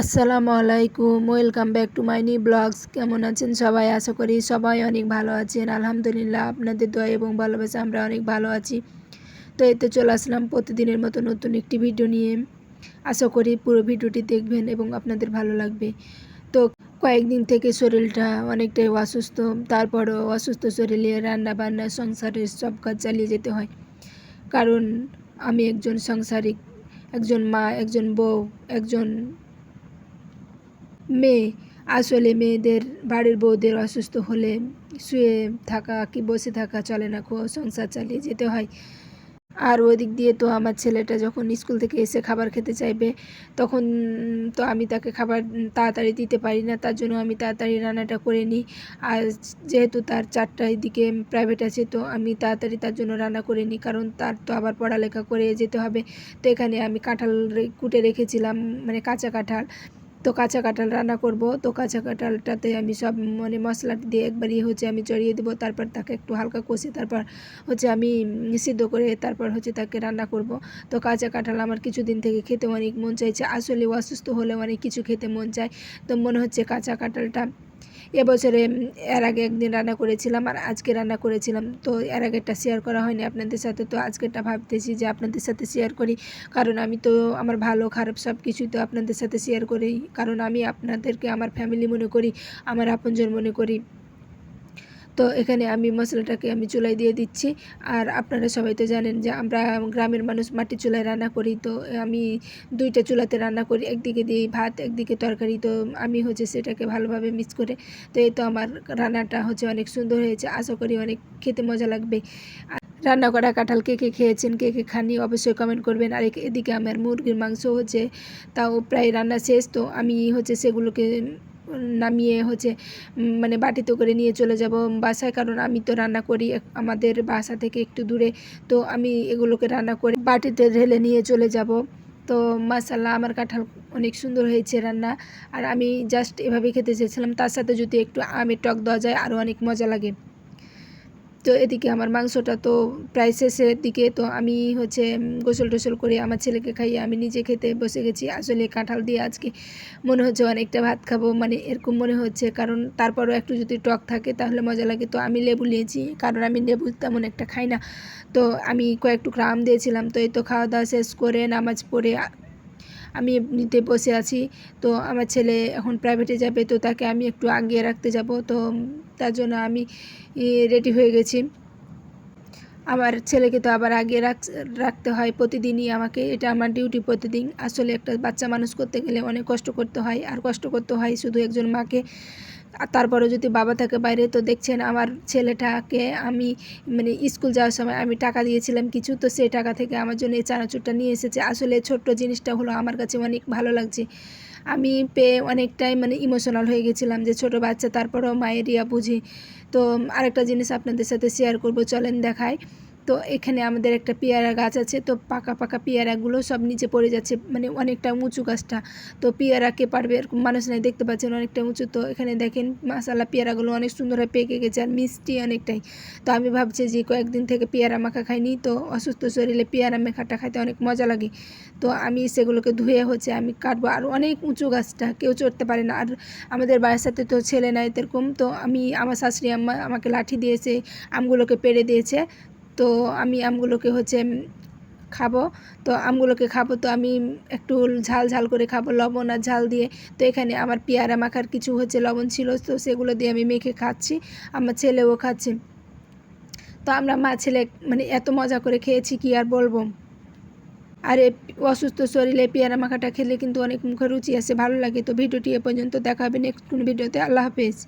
আসসালামু আলাইকুম, welcome back to my vlogs. কেমন আছেন সবাই? আশা করি সবাই অনেক ভালো আছেন। আলহামদুলিল্লাহ, আপনাদের দয়া এবং ভালোবাসা আমরা অনেক ভালো আছি। তো এতে চলে আসলাম প্রতিদিনের মতো নতুন একটি ভিডিও নিয়ে। আশা করি পুরো ভিডিওটি দেখবেন এবং আপনাদের ভালো লাগবে। তো কয়েকদিন থেকে শরীরটা অনেকটাই অসুস্থ, তারপরও অসুস্থ শরীরে রান্না বান্না সংসারের সব কাজ চালিয়ে যেতে হয়। কারণ আমি একজন সাংসারিক, একজন মা, একজন বউ, একজন মেয়ে, আসলে মেয়েদের বাড়ির বউদের অসুস্থ হলে শুয়ে থাকা কি বসে থাকা চলে না সংসার চালিয়ে যেতে হয়। আর ওদিক দিয়ে তো আমার ছেলেটা যখন স্কুল থেকে এসে খাবার খেতে চাইবে, তখন তো আমি তাকে খাবার তাড়াতাড়ি দিতে পারি না, তার জন্য আমি তাড়াতাড়ি রান্নাটা করে নিই। আর যেহেতু তার চারটার দিকে প্রাইভেট আছে, তো আমি তাড়াতাড়ি তার জন্য রান্না করে নিই, কারণ তার তো আবার পড়ালেখা করে যেতে হবে। তো এখানে আমি কাঁঠাল কুটে রেখেছিলাম মানে কাঁচা কাঁঠাল। তো কাঁচা কাঁঠাল রান্না করব। তো কাঁচা কাঁঠালটাতে আমি সব মানে মশলা দিয়ে একবারই হচ্ছে আমি চড়িয়ে দেবো, তারপর তাকে একটু হালকা কষে তারপর হচ্ছে আমি সিদ্ধ করে তারপর হচ্ছে তাকে রান্না করব। তো কাঁচা কাঁঠাল আমার কিছুদিন থেকে খেতে অনেক মন চাইছে, আসলে অসুস্থ হলে অনেক কিছু খেতে মন চায়। তো মনে হচ্ছে কাঁচা কাঁঠালটা এবছরে এর আগে একদিন রান্না করেছিলাম আর আজকে রান্না করেছিলাম। তো এর আগেরটা শেয়ার করা হয়নি আপনাদের সাথে। তো আজকেরটা ভাবতেছি যে আপনাদের সাথে শেয়ার করি। কারণ আমি তো আমার ভালো, খারাপ সব কিছুই তো আপনাদের সাথে শেয়ার করি। কারণ আমি আপনাদেরকে, আমার ফ্যামিলি মনে করি, আমার আপনজন মনে করি। তো এখানে আমি মশলাটাকে আমি চুলায় দিয়ে দিচ্ছি। আর আপনারা সবাই তো জানেন যে আমরা গ্রামের মানুষ মাটির চুলায় রান্না করি, তো আমি দুইটা চুলাতে রান্না করি, একদিকে দিই ভাত, একদিকে তরকারি। তো আমি হচ্ছে সেটাকে ভালোভাবে মিক্স করে, তো এই তো আমার রান্নাটা হচ্ছে অনেক সুন্দর হয়েছে। আশা করি অনেক খেতে মজা লাগবে। রান্না করা কাঁঠাল কে কে খেয়েছেন, কে কে খাননি অবশ্যই কমেন্ট করবেন। আর এদিকে আমার মুরগির মাংস হচ্ছে তাও প্রায় রান্না শেষ, তো আমি হচ্ছে সেগুলোকে নামিয়ে হচ্ছে মানে বাটিতে করে নিয়ে চলে যাব বাসায়। কারণ আমি তো রান্না করি আমাদের বাসা থেকে একটু দূরে। তো আমি এগুলোকে রান্না করে বাটিতে ঢেলে নিয়ে চলে যাব। তো মাসাল্লাহ আমার কাঁঠাল অনেক সুন্দর হয়েছে রান্না। আর আমি জাস্ট এভাবে খেতে চেয়েছিলাম। তার সাথে যদি একটু আমের টক দেওয়া যায়, আরও অনেক মজা লাগে। তো এদিকে আমার মাংসটা তো প্রায় শেষের দিকে, তো আমি হচ্ছে গোসল টোসল করে আমার ছেলেকে খাইয়ে আমি নিজে খেতে বসে গেছি। আসলে কাঁঠাল দিয়ে আজকে মনে হচ্ছে অনেকটা ভাত খাব মানে এরকম মনে হচ্ছে, কারণ তারপরও একটু যদি টক থাকে তাহলে মজা লাগে। তো আমি লেবু নিয়েছি, কারণ আমি লেবু তেমন একটা খাই না। তো আমি কয়েকটু গ্রাম দিয়েছিলাম, তো এই তো খাওয়া দাওয়া শেষ করে নামাজ পড়ে আমি এমনিতে বসে আছি। তো আমার ছেলে এখন প্রাইভেটে যাবে, তো তাকে আমি একটু আগিয়ে রাখতে যাব। তো তার জন্য আমি রেডি হয়ে গেছি। আমার ছেলেকে তো আবার আগে রাখ, রাখতে হয় প্রতিদিনই আমাকে। এটা আমার ডিউটি প্রতিদিন। আসলে একটা বাচ্চা মানুষ করতে গেলে অনেক কষ্ট করতে হয়। আর কষ্ট করতে হয় শুধু একজন মাকে। তারপরে যদি বাবা থাকে বাইরে, তো দেখছেন আমার ছেলেটাকে আমি মানে স্কুল যাওয়ার সময় আমি টাকা দিয়েছিলাম কিছু, তো সেই টাকা থেকে আমার জন্য এই চানাচুরটা নিয়ে এসেছে। আসলে ছোট্ট জিনিসটা হলো আমার কাছে অনেক ভালো লাগছে। আমি পেয়ে অনেকটাই মানে ইমোশনাল হয়ে গেছিলাম যে ছোট বাচ্চা, তারপরেও মায়েরিয়া বুঝি। তো আরেকটা জিনিস আপনাদের সাথে শেয়ার করব, চলেন দেখায় তো এখানে আমাদের একটা পেয়ারা গাছ আছে, তো পাকা পাকা পেয়ারাগুলো সব নিচে পড়ে যাচ্ছে মানে অনেকটা উঁচু গাছটা। তো পেয়ারা কে পারবে এরকম মানুষ নাই, দেখতে পাচ্ছেন অনেকটা উঁচু। তো এখানে দেখেন মাসালা পেয়ারাগুলো অনেক সুন্দরভাবে পেকে গেছে আর মিষ্টি অনেকটাই। তো আমি ভাবছি যে কয়েকদিন থেকে পেয়ারা মাখা খাইনি, তো অসুস্থ শরীরে পেয়ারা মেখাটা খাইতে অনেক মজা লাগে। তো আমি সেগুলোকে ধুয়ে হচ্ছে আমি কাটবো। আর অনেক উঁচু গাছটা কেউ চড়তে পারে না। আর আমাদের বাড়ির সাথে তো ছেলে নাই এরকম তো আমি আমার শাশুড়ি আম্মা আমাকে লাঠি দিয়েছে, আমগুলোকে পেড়ে দিয়েছে। তো আমি আমগুলোকে হচ্ছে খাব। তো আমগুলোকে খাব, তো আমি একটু ঝাল ঝাল করে খাব, লবণ আর ঝাল দিয়ে। তো এখানে আমার পেয়ারা মাখার কিছু হচ্ছে লবণ ছিল, তো সেগুলো দিয়ে আমি মেখে খাচ্ছি, আমার ছেলেও খাচ্ছে। তো আমরা মা ছেলে মানে এত মজা করে খেয়েছি, কি আর বলব? আর অসুস্থ শরীরে পেয়ারা মাখাটা খেলে কিন্তু অনেক মুখে রুচি আসে, ভালো লাগে। তো ভিডিওটি এ পর্যন্ত দেখা হবে নেক্সট কোনো ভিডিওতে। আল্লাহ হাফেজ।